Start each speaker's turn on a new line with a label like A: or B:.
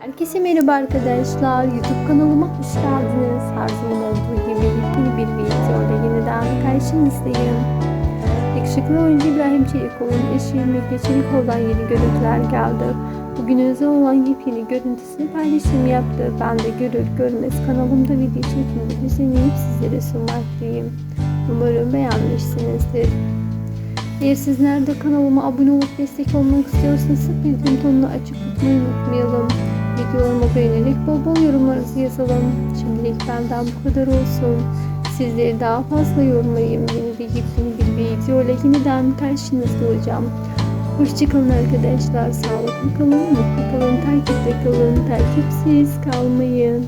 A: Herkese merhaba arkadaşlar. YouTube kanalıma hoş geldiniz. Her zaman olduğu gibi yepyeni bir videoyla yeniden karşınızdayım. Yakışıklı oyuncu İbrahim Çelikoğlu'nun eşi Müge Çelikoğlu'dan yeni görüntüler geldi. Bugün özel olan yepyeni görüntüsünü paylaşım yaptı. Ben de görür görmez kanalımda video çekimde düzenleyip sizlere sunmaktayım. Umarım beğenmişsinizdir. Eğer sizler de kanalıma abone olup destek olmak istiyorsanız bildirim tonunu açık tutmayı unutmayalım. Videolarımı beğenerek bol bol yorumlarınızı yazalım. Şimdilik benden bu kadar olsun. Sizleri daha fazla yormayayım. Yeni bir yepyeni bir video ile yeniden karşınızda olacağım. Hoşçakalın arkadaşlar. Sağlıklı kalın, mutlu kalın, takipte kalın, takipsiz kalmayın.